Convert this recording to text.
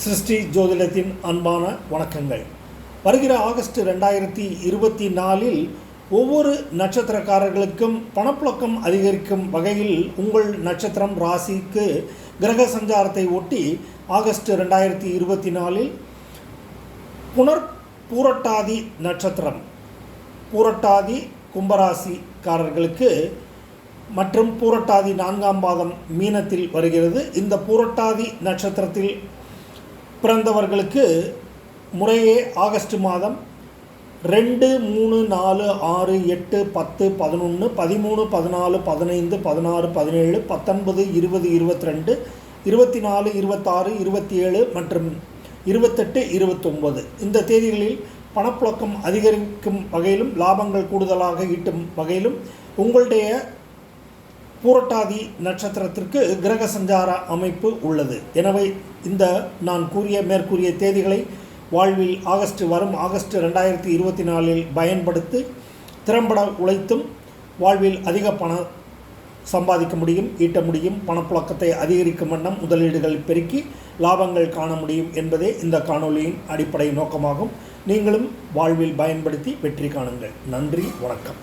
சிருஷ்டி ஜோதிடத்தின் அன்பான வணக்கங்கள். வருகிற ஆகஸ்ட் ரெண்டாயிரத்தி இருபத்தி நாலில் ஒவ்வொரு நட்சத்திரக்காரர்களுக்கும் பணப்புழக்கம் அதிகரிக்கும் வகையில் உங்கள் நட்சத்திரம் ராசிக்கு கிரக சஞ்சாரத்தை ஒட்டி ஆகஸ்ட் ரெண்டாயிரத்தி இருபத்தி நாலில் புனர் பூரட்டாதி நட்சத்திரம் பூரட்டாதி கும்பராசிக்காரர்களுக்கு மற்றும் பூரட்டாதி நான்காம் பாதம் மீனத்தில் வருகிறது. இந்த பூரட்டாதி நட்சத்திரத்தில் பிறந்தவர்களுக்கு முறையே ஆகஸ்ட் மாதம் ரெண்டு மூணு நாலு ஆறு எட்டு பத்து பதினொன்று பதிமூணு பதினாலு பதினைந்து பதினாறு பதினேழு பத்தொன்பது இருபது இருபத்தி ரெண்டு இருபத்தி நாலு இருபத்தாறு இருபத்தி ஏழு மற்றும் இருபத்தெட்டு இருபத்தொம்பது. இந்த தேதிகளில் பணப்புழக்கம் அதிகரிக்கும் வகையிலும் லாபங்கள் கூடுதலாக ஈட்டும் வகையிலும் உங்களுடைய பூரட்டாதி நட்சத்திரத்திற்கு கிரக சஞ்சார அமைப்பு உள்ளது. எனவே இந்த நான் கூறிய மேற்கூறிய தேதிகளை வாழ்வில் ஆகஸ்ட் வரும் ஆகஸ்ட் ரெண்டாயிரத்தி இருபத்தி நாலில் பயன்படுத்தி திறம்பட உழைத்தும் வாழ்வில் அதிக பணம் சம்பாதிக்க முடியும் ஈட்ட முடியும் பணப்புழக்கத்தை அதிகரிக்கும் வண்ணம் முதலீடுகள் பெருக்கி லாபங்கள் காண முடியும் என்பதே இந்த காணொளியின் அடிப்படை நோக்கமாகும். நீங்களும் வாழ்வில் பயன்படுத்தி வெற்றி காணுங்கள். நன்றி வணக்கம்.